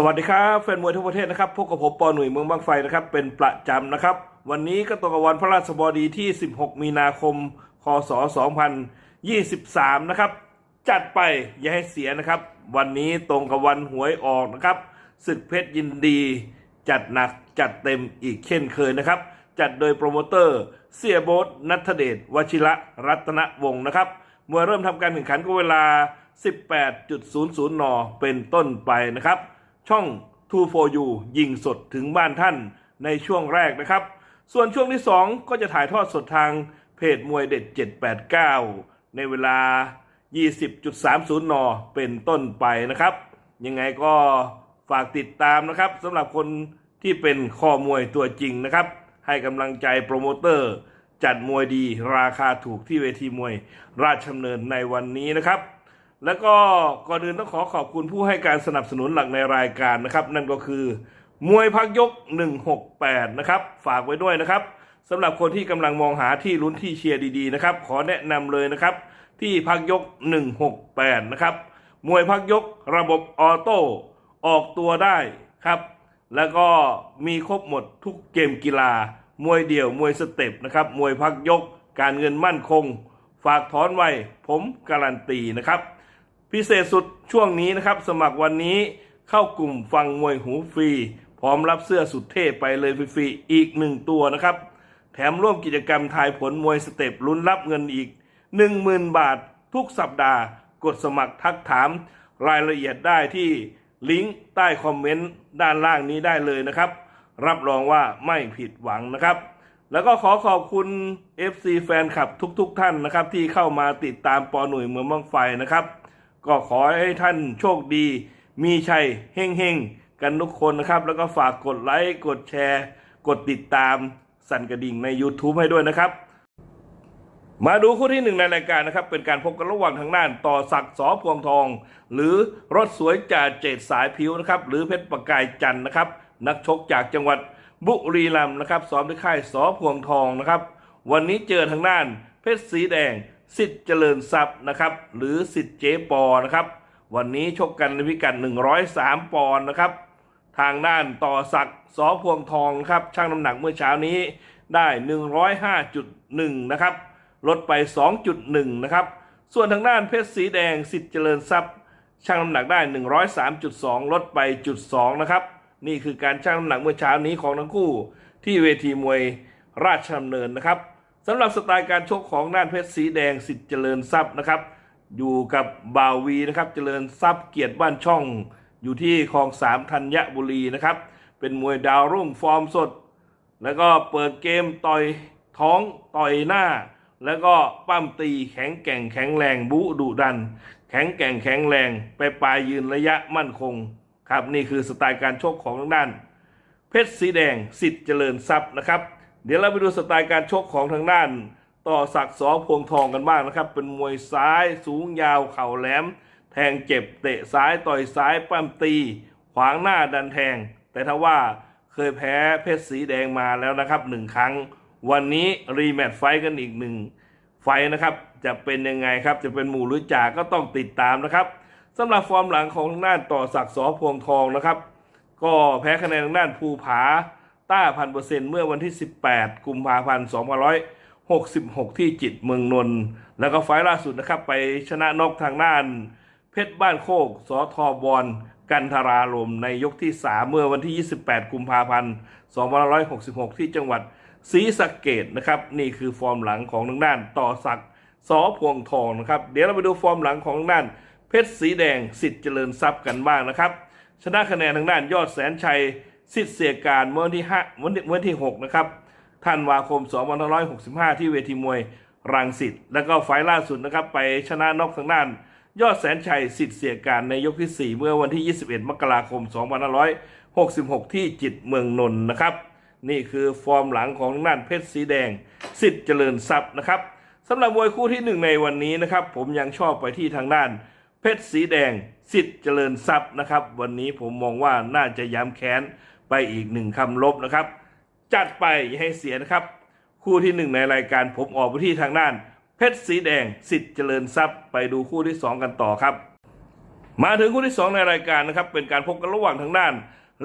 สวัสดีครับแฟนมวยทั่วประเทศนะครับพบกับผมปอหนุ่ยเมืองบางไฟนะครับเป็นประจำนะครับ วันนี้ก็ตรงกับวันพระราชบดีที่ 16 มีนาคม คศ 2023 นะครับ จัดไปอย่าให้เสียนะครับ วันนี้ตรงกับวันหวยออกนะครับศึกเพชรยินดี จัดหนักจัดเต็มอีกเช่นเคยนะครับ จัดโดยโปรโมเตอร์ เสียโบทนัทเดชวชิระรัตนวงศ์นะครับมวยเริ่มทำการแข่งขันก็เวลา 18.00 น เป็นต้นไปนะครับ ช่อง2 for you ยิงสดถึงบ้านท่านในช่วงแรกนะครับ ส่วนช่วงที่ 2 ก็จะถ่ายทอดสดทางเพจมวยเด็ด 789 ในเวลา 20.30 น เป็นต้นไปนะครับ ยังไงก็ฝากติดตามนะครับสำหรับคนที่เป็นคอมวยตัวจริงนะครับ ให้กำลังใจโปรโมเตอร์ จัดมวยดีราคาถูกที่เวทีมวย ราชดำเนินในวันนี้นะครับ แล้วก็ก่อนอื่นต้องขอขอบคุณผู้ให้การสนับสนุนหลักในรายการนะครับ นั่นก็คือ มวยพักยก 168 นะครับ ฝากไว้ด้วยนะครับสำหรับคนที่กำลังมองหาที่ลุ้นที่เชียร์ดีๆนะครับ ขอแนะนำเลยนะครับ ที่พักยก 168 นะครับ มวยพักยกระบบออโต้ออกตัวได้ครับ แล้วก็มีครบหมดทุกเกมกีฬา มวยเดี่ยว มวยสเต็ปนะครับ มวยพักยก การเงินมั่นคง ฝากถอนไว้ผมการันตีนะครับ พิเศษสุดช่วงนี้นะครับ สมัครวันนี้เข้ากลุ่มฟังมวยหูฟรี พร้อมรับเสื้อสุดเท่ไปเลยฟรีๆอีกหนึ่งตัวนะครับ แถมร่วมกิจกรรมทายผลมวยสเต็ปลุ้นรับเงินอีก 10,000 บาททุกสัปดาห์ กดสมัครทักถามรายละเอียดได้ที่ลิงก์ใต้คอมเมนต์ด้านล่างนี้ได้เลยนะครับ รับรองว่าไม่ผิดหวังนะครับ แล้วก็ขอขอบคุณ FC แฟนคลับทุกๆทท่านนะครับ ที่เข้ามาติดตามปอหนุ่ยเมืองบังไฟนะครับ ก็ขอให้ท่านโชคดี มีชัยเฮงๆ กันทุกคนนะครับ แล้วก็ฝากกดไลค์กดแชร์ กดติดตาม สั่นกระดิ่งใน YouTube ให้ด้วยนะครับ มาดูคู่ที่หนึ่งในรายการนะครับ เป็นการพบกันระหว่างทางด้าน ต่อศักดิ์สอพวงทอง หรือรถสวยจ่าเจดสายผิวนะครับ หรือเพชรประกายจันทร์นะครับ นักชกจากจังหวัดบุรีรัมย์นะครับซ้อมที่ค่ายสอพวงทองนะครับ วันนี้เจอทางด้าน เพชรสีแดง สิทธิ์เจริญทรัพย์นะครับ หรือสิทธิ์เจปอนะครับ วันนี้ชกกันในพิกัด103 ปอนด์นะครับ ทางด้านต่อศักดิ์สอพวงทองครับช่างน้ำหนักเมื่อเช้านี้ได้ 105.1 นะครับ ลดไป 2.1 นะครับ ส่วนทางด้านเพชรสีแดงสิทธิ์เจริญทรัพย์ช่างน้ำหนักได้ 103.2 ลดไปจุด2นะครับ นี่คือการช่างน้ำหนักเมื่อเช้านี้ของทั้งคู่ที่เวทีมวยราชดำเนินนะครับ สำหรับสไตล์การชกของด้านเพชรสีแดงสิทธิ์เจริญทรัพย์นะครับ อยู่กับบ่าวีนะครับเจริญทรัพย์เกียรติบ้านช่อง อยู่ที่คลองสามธัญบุรีนะครับ เป็นมวยดาวรุ่งฟอร์มสด แล้วก็เปิดเกมต่อยท้องต่อยหน้า แล้วก็ปั้มตีแข็งแกร่งแข็งแรงบุดุดัน แข็งแกร่งแข็งแรงไปปลายยืนระยะมั่นคงครับนี่คือสไตล์การชกของทางด้าน เพชรสีแดงสิทธิ์เจริญทรัพย์นะครับ เดี๋ยวเราไปดูสไตล์การชกของทางด้าน ต่อศักดิ์สอพวงทองกันบ้างนะครับ เป็นมวยซ้ายสูงยาวเข่าแหลม แทงเจ็บเตะซ้ายต่อยซ้ายปั้มตี ขวางหน้าดันแทง แต่ถ้าว่าเคยแพ้เพชรสีแดงมาแล้วนะครับหนึ่งครั้ง วันนี้รีแมตช์ไฟกันอีกหนึ่งไฟนะครับ จะเป็นยังไงครับ จะเป็นหมู่หรือจ่าก็ต้องติดตามนะครับสำหรับฟอร์มหลังของทางด้านต่อศักดิ์สอพวงทองนะครับ ก็แพ้คะแนนทางด้านภูผา ต้าพันเปอร์เซ็นต์เมื่อวันที่ 18 กุมภาพันธ์2566 ที่จิตเมืองนนท์แล้วก็ไฟล์ล่าสุดนะครับไปชนะนกทางด้าน เพชรบ้านโคกสอทอบอลกันทราลมในยกที่ 3 เมื่อวันที่ 28 กุมภาพันธ์2566 ที่จังหวัดศรีสะเกดนะครับ นี่คือฟอร์มหลังของทางด้านต่อศักดิ์สอพวงทองนะครับ เดี๋ยวเราไปดูฟอร์มหลังของทางด้าน เพชรสีแดงสิทธิ์เจริญทรัพย์กันบ้างนะครับ ชนะคะแนนทางด้านยอดแสนชัย สิทธิ์เสียการเมื่อวันที่5วันที่วันที่6นะครับธันวาคม2565 ที่เวทีมวยรังสิตแล้วก็ไฟล์ล่าสุดนะครับ ไปชนะนอกทางด้าน ยอดแสนชัยสิทธิ์เสียการในยกที่ 4 เมื่อวันที่ 21 มกราคม 2566 ที่จิตเมืองนนท์นะครับ นี่คือฟอร์มหลังของทางด้านเพชรสีแดงสิทธิ์เจริญทรัพย์นะครับสำหรับมวยคู่ที่หนึ่งในวันนี้นะครับ ผมยังชอบไปที่ทางด้าน เพชรสีแดงสิทธิ์เจริญทรัพย์นะครับ วันนี้ผมมองว่าน่าจะย้ำแค้น ไปอีกหนึ่งคำลบนะครับ จัดไปอย่าให้เสียนะครับ คู่ที่หนึ่งในรายการผมออกไปที่ทางด้าน เพชรสีแดงสิทธิ์เจริญทรัพย์ ไปดูคู่ที่สองกันต่อครับ มาถึงคู่ที่สองในรายการนะครับ เป็นการพบกันระหว่างทางด้าน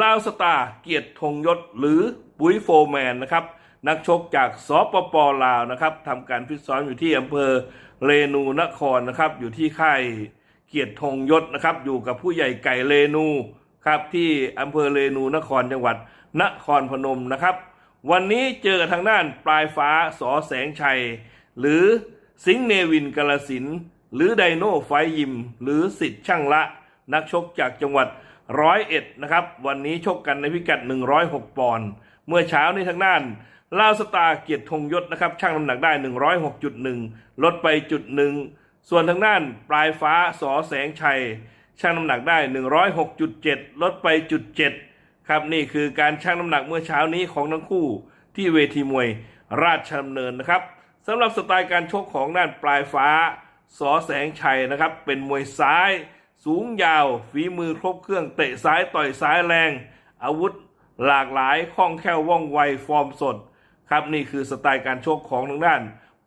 ลาวสตาเกียรติธงยศหรือปุ๋ยโฟร์แมนนะครับนักชกจากสปปลาวนะครับทำการฟิตซ้อมอยู่ที่อำเภอเรนูนครนะครับ อยู่ที่ค่ายเกียรติธงยศนะครับ อยู่กับผู้ใหญ่ไก่เรนู ครับที่อำเภอเรนูนครจังหวัดนครพนมนะครับ วันนี้เจอทางด้านปลายฟ้าสอแสงชัย หรือสิงเนวินกาลสินหรือไดโนไฟยิม หรือสิทธิ์ช่างละ นักชกจากจังหวัดร้อยเอ็ดนะครับ วันนี้ชกกันในพิกัด 106 ปอนด์เมื่อเช้านี้ทางด้านลาวสตาเกียรติธงยศนะครับช่างน้ำหนักได้ 106.1 ลดไปจุดหนึ่งส่วนทางด้านปลายฟ้าสอแสงชัย ชั่งน้ำหนักได้ 106.7 ลดไปจุดเจ็ดครับนี่คือการชั่งน้ำหนักเมื่อเช้านี้ของทั้งคู่ที่เวทีมวยราชดำเนินนะครับสำหรับสไตล์การชกของด้านปลายฟ้าสอแสงชัยนะครับ เป็นมวยซ้าย สูงยาว ฝีมือครบเครื่องเตะซ้ายต่อยซ้ายแรง อาวุธหลากหลายคล่องแคล่วว่องไวฟอร์มสดครับนี่คือสไตล์การชกของทางด้าน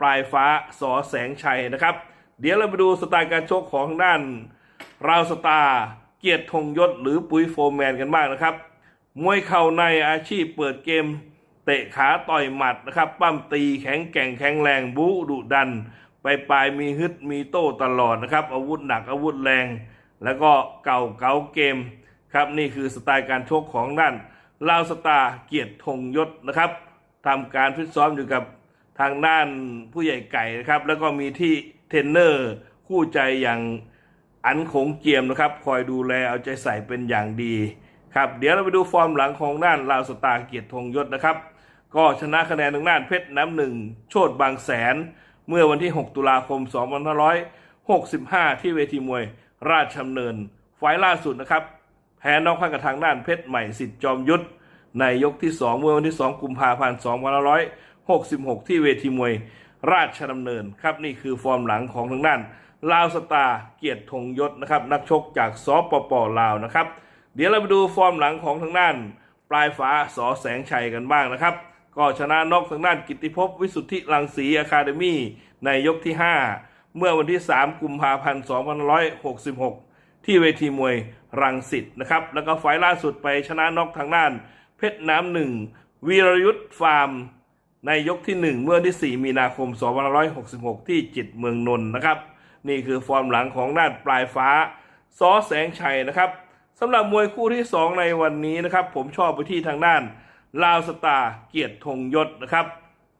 ปลายฟ้าสอแสงชัยนะครับ เดี๋ยวเราไปดูสไตล์การชกของทางด้าน ราวสตาร์เกียรติธงยศหรือปุ้ยโฟร์แมนกันบ้างนะครับ มวยเข่าในอาชีพเปิดเกม เตะขาต่อยหมัดนะครับปั้มตีแข็งแกร่งแข็งแรงบู๊ดุดัน ไปปลายมีฮึดมีโต้ตลอดนะครับ อาวุธหนักอาวุธแรง แล้วก็เก่าเก๋าเกมครับนี่คือสไตล์การชกของด้านลาวสตาร์เกียรติธงยศนะครับทำการฟิตซ้อมอยู่กับทางด้านผู้ใหญ่ไก่นะครับ แล้วก็มีที่เทรนเนอร์คู่ใจอย่าง อันคงเกียมนะครับ คอยดูแลเอาใจใส่เป็นอย่างดีครับเดี๋ยวเราไปดูฟอร์มหลังของด้านลาวสตาร์เกียรติธงยศนะครับ ก็ชนะคะแนนทางด้านเพชรน้ำหนึ่งโชดบางแสน เมื่อวันที่ 6 ตุลาคม 2565 ที่เวทีมวยราชดำเนิน ไฟล์ล่าสุดนะครับ แพ้นอกข้างกับทางด้านเพชรใหม่สิทธิ์จอมยุทธในยกที่ 2 เมื่อวันที่ 2 กุมภาพันธ์ 2566 ที่เวทีมวยราชดำเนินครับนี่คือฟอร์มหลังของทางด้าน ลาวสตาร์เกียรติธงยศนะครับนักชกจากสปปลาวนะครับ เดี๋ยวเราไปดูฟอร์มหลังของทางด้าน ปลายฟ้าสอแสงชัยกันบ้างนะครับ ก็ชนะนอกทางด้านกิติภพวิสุทธิรังสีอะคาเดมี่ในยกที่ 5 เมื่อวันที่ 3 กุมภาพันธ์2566 ที่เวทีมวยรังสิตนะครับ แล้วก็ไฟล์ล่าสุดไปชนะนอกทางด้าน เพชรน้ำหนึ่งวีรยุทธฟาร์มในยกที่ 1 เมื่อวันที่ 4 มีนาคม2566 ที่จิตเมืองนนท์นะครับ นี่คือฟอร์มหลังของด้านปลายฟ้าซอแสงชัยนะครับสำหรับมวยคู่ที่ 2 ในวันนี้นะครับ ผมชอบไปที่ทางด้านลาวสตาร์เกียรติธงยศนะครับ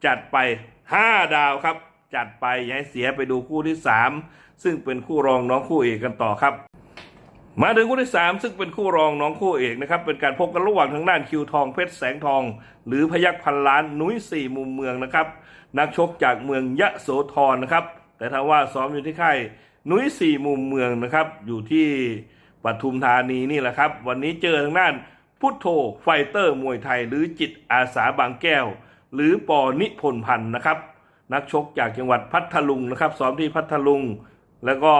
จัดไป 5 ดาวครับ จัดไปอย่าให้เสียไปดูคู่ที่ 3 ซึ่งเป็นคู่รองน้องคู่เอกกันต่อครับ มาถึงคู่ที่ 3 ซึ่งเป็นคู่รองน้องคู่เอกนะครับ เป็นการพบกันระหว่างทางด้านคิวทองเพชรแสงทอง หรือพยักพันล้านนุ้ยสี่มุมเมืองนะครับ นักชกจากเมืองยะโสธรนะครับ แต่ถ้าว่าซ้อมอยู่ที่ค่ายนุ้ยสี่มุมเมืองนะครับ อยู่ที่ปทุมธานีนี่แหละครับ วันนี้เจอทางด้านพุทโธไฟเตอร์มวยไทย หรือจิตอาสาบางแก้ว หรือปอนิพนธ์พันธ์นะครับ นักชกจากจังหวัดพัทลุงนะครับ ซ้อมที่พัทลุง แล้วก็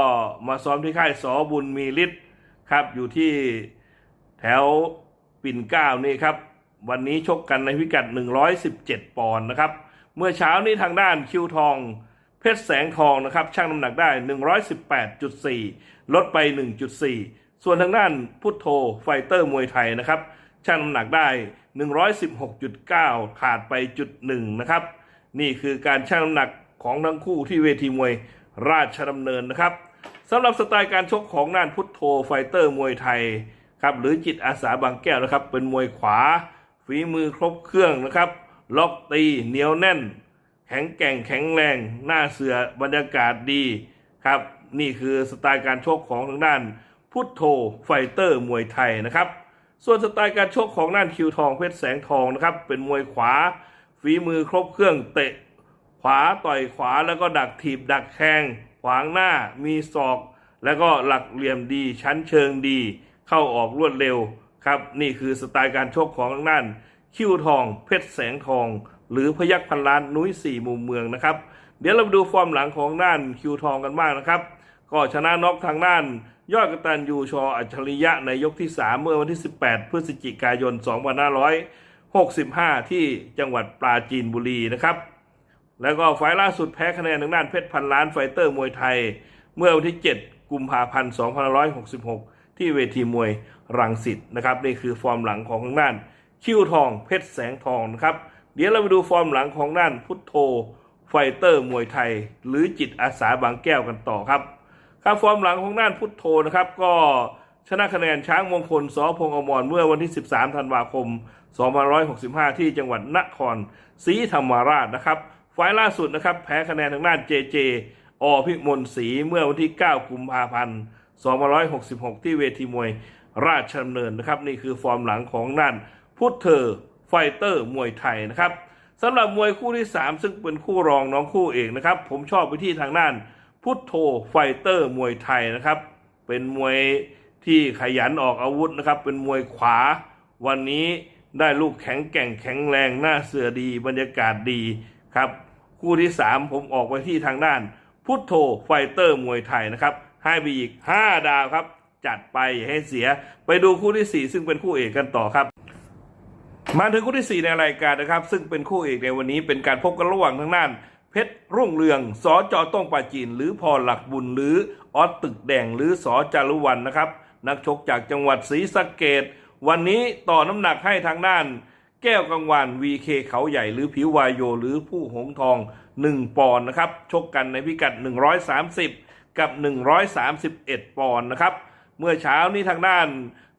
มาซ้อมที่ค่ายสอบุญมีฤทธิ์ครับ อยู่ที่แถวปิ่นเก้านี่ครับ วันนี้ชกกันในพิกัด 117 ปอนด์นะครับ เมื่อเช้านี้ทางด้านคิวทอง เพชรแสงทองนะครับชั่งน้ำหนักได้ 118.4 ลดไป 1.4 ส่วนทางด้านพุทโธไฟเตอร์มวยไทยนะครับชั่งน้ำหนักได้ 116.9 ขาดไปจุดหนึ่งนะครับ นี่คือการชั่งน้ำหนักของทั้งคู่ที่เวทีมวยราชดำเนินนะครับสำหรับสไตล์การชกของด้านพุทโธไฟเตอร์มวยไทยครับหรือจิตอาสาบางแก้วนะครับ เป็นมวยขวาฝีมือครบเครื่องนะครับ ล็อกตีเหนียวแน่น แข็งแกร่งแข็งแรง หน้าเสือบรรยากาศดีครับ นี่คือสไตล์การชกของทางด้านพุทโธไฟเตอร์มวยไทยนะครับ ส่วนสไตล์การชกของด้านคิวทองเพชรแสงทองนะครับ เป็นมวยขวา ฝีมือครบเครื่องเตะ ขวาต่อยขวาแล้วก็ดักถีบดักแทงขวางหน้ามีศอก แล้วก็หลักเหลี่ยมดีชั้นเชิงดี เข้าออกรวดเร็วครับ นี่คือสไตล์การชกของทางด้านคิวทองเพชรแสงทอง หรือพยักพันล้านนุ้ยสี่มุมเมืองนะครับ เดี๋ยวเราไปดูฟอร์มหลังของด้านคิวทองกันบ้างนะครับ ก็ชนะน็อกทางด้าน ยอดกระตันยูชออัจฉริยะในยกที่ 3 เมื่อวันที่ 18 พฤศจิกายน 2565 ที่จังหวัดปราจีนบุรีนะครับ แล้วก็ไฟล์ล่าสุดแพ้คะแนนทางด้านเพชรพันล้านไฟเตอร์มวยไทย เมื่อวันที่ 7 กุมภาพันธ์ 2566 ที่เวทีมวยรังสิตนะครับนี่คือฟอร์มหลังของทางด้านคิวทองเพชรแสงทองนะครับ เดี๋ยวเราไปดูฟอร์มหลังของด้านพุทโธไฟเตอร์มวยไทย หรือจิตอาสาบางแก้วกันต่อครับครับฟอร์มหลังของด้านพุทโธนะครับ ก็ชนะคะแนนช้างมงคลสอพงอมรเมื่อวันที่ 13 ธันวาคม 2565 ที่จังหวัดนครศรีธรรมราชนะครับไฟล์ล่าสุดนะครับ แพ้คะแนนทางด้านเจเจอพิมลศรีเมื่อวันที่ 9 กุมภาพันธ์ 2566 ที่เวทีมวยราชดำเนินนะครับ นี่คือฟอร์มหลังของด้านพุทเธอ ไฟเตอร์มวยไทยนะครับสำหรับมวยคู่ที่ 3 ซึ่งเป็นคู่รองน้องคู่เอกนะครับ ผมชอบไปที่ทางด้าน พุทโธไฟเตอร์มวยไทยนะครับ เป็นมวยที่ขยันออกอาวุธนะครับ เป็นมวยขวา วันนี้ได้ลูกแข็งแกร่งแข็งแรงหน้าเสือดีบรรยากาศดีครับ คู่ที่ 3 ผมออกไปที่ทางด้าน พุทโธไฟเตอร์มวยไทยนะครับให้ไปอีก 5 ดาวครับ จัดไปอย่าให้เสีย ไปดูคู่ที่ 4 ซึ่งเป็นคู่เอกกันต่อครับ มาถึงคู่ที่ 4 ในรายการนะครับ ซึ่งเป็นคู่เอกในวันนี้เป็นการพบกันระหว่างทางด้าน เพชรรุ่งเรืองสอจอต้องปาจีน หรือพอหลักบุญหรือออสตึกแดงหรือสอจารุวันนะครับ นักชกจากจังหวัดศรีสะเกดวันนี้ต่อน้ำหนักให้ทางด้าน แก้วกังวาน VK เขาใหญ่หรือผิววายโย หรือผู้หงทอง 1 ปอนด์นะครับ ชกกันในพิกัด 130 กับ 131 ปอนด์นะครับ เมื่อเช้านี้ทางด้าน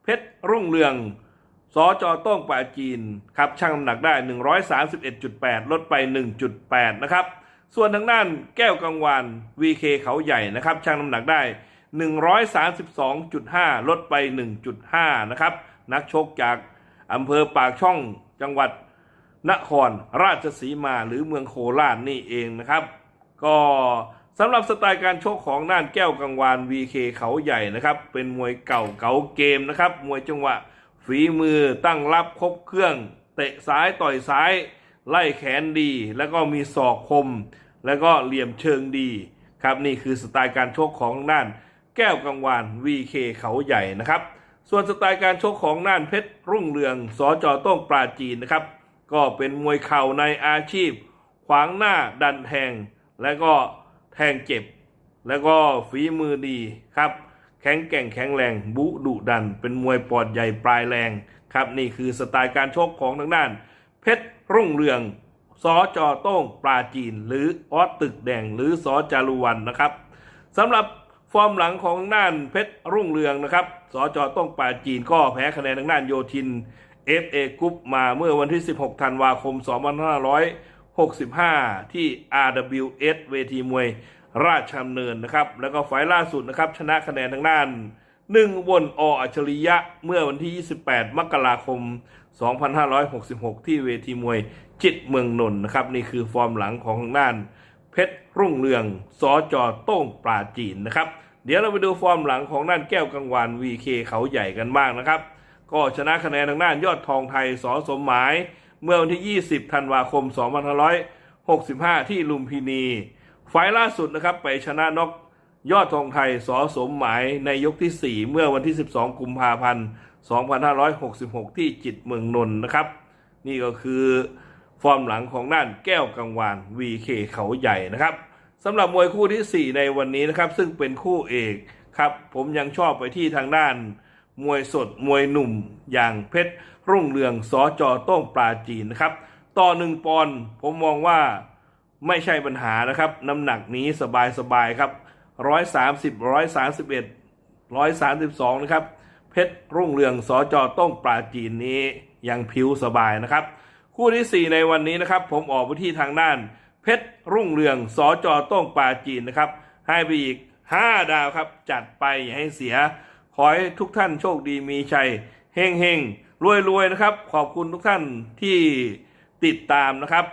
เพชรรุ่งเรือง สอจอต้องปาจีนครับช่างน้ำหนักได้ 131.8 ลดไป 1.8 นะครับ ส่วนทางด้านแก้วกังวาน VK เขาใหญ่นะครับช่างน้ำหนักได้ 132.5 ลดไป 1.5 นะครับ นักชกจากอำเภอปากช่องจังหวัดนครราชสีมาหรือเมืองโคราชนี่เองนะครับ ก็สำหรับสไตล์การชกของน่านแก้วกังวาน VK เขาใหญ่นะครับ เป็นมวยเก่าเก่าเกมนะครับ มวยจังหวะ ฝีมือตั้งรับครบเครื่อง เตะซ้ายต่อยซ้าย ไล่แขนดี แล้วก็มีศอกคม แล้วก็เหลี่ยมเชิงดี ครับนี่คือสไตล์การชกของน่าน แก้วกังวาน VK เขาใหญ่นะครับ ส่วนสไตล์การชกของน่านเพชรรุ่งเรืองสอจอต้องปราจีนนะครับ ก็เป็นมวยเข่าในอาชีพ ขวางหน้าดันแทง แล้วก็แทงเจ็บ แล้วก็ฝีมือดีครับ แข็งแกร่งแข็งแรง บุดุดัน เป็นมวยปอดใหญ่ปลายแรง ครับนี่คือสไตล์การชกของทางด้าน เพชรรุ่งเรืองสอจอโต้งปลาจีน หรือออสตึกแดง หรือสอจารุวันนะครับสำหรับฟอร์มหลังของทางด้านเพชรรุ่งเรืองนะครับสอจอต้องปลาจีนก็แพ้คะแนนทางด้านโยทิน FA กรุ๊ปมาเมื่อวันที่ 16 ธันวาคม 2565 ที่ RWS เวทีมวย ราชดำเนินนะครับ แล้วก็ไฟล์ล่าสุดนะครับ ชนะคะแนนทางด้านหนึ่งวนออัจฉริยะเมื่อวันที่ 28 มกราคม 2566 ที่เวทีมวยจิตเมืองนนท์นะครับ นี่คือฟอร์มหลังของทางด้าน เพชรรุ่งเรืองสอจอโต้งปราจีนนะครับ เดี๋ยวเราไปดูฟอร์มหลังของด้านแก้วกังวาน VK เขาใหญ่กันบ้างนะครับ ก็ชนะคะแนนทางด้านยอดทองไทยสอสมหมาย เมื่อวันที่ 20 ธันวาคม 2565 ที่ลุมพินี ไฟล่าสุดนะครับไปชนะนกยอดทองไทยสอสมหมายในยกที่ 4 เมื่อวันที่ 12 กุมภาพันธ์ 2566 ที่จิตเมืองนนท์นะครับ นี่ก็คือฟอร์มหลังของด้านแก้วกังวาน VK เขาใหญ่นะครับสำหรับมวยคู่ที่ 4 ในวันนี้นะครับ ซึ่งเป็นคู่เอกครับผมยังชอบไปที่ทางด้าน มวยสดมวยหนุ่ม อย่างเพชรรุ่งเรืองสอจอต้งปลาจีนนะครับ ต่อหนึ่งปอนผมมองว่า ไม่ใช่ปัญหานะครับ น้ำหนักนี้สบายสบายๆครับร้อยสามสิบร้อยสามสิบเอ็ดร้อยสามสิบสองนะครับ เพชรรุ่งเรืองสอจอต้งปลาจีนนี้ยังผิวสบายนะครับ คู่ที่สี่ในวันนี้นะครับ ผมออกไปที่ทางด้าน เพชรรุ่งเรืองสอจอต้งปลาจีนนะครับ ให้ไปอีกห้าดาวครับ จัดไปอย่าให้เสีย ขอให้ทุกท่านโชคดีมีชัยเฮงเฮงรวยรวยนะครับ ขอบคุณทุกท่านที่ติดตามนะครับ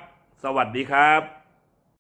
สวัสดีครับ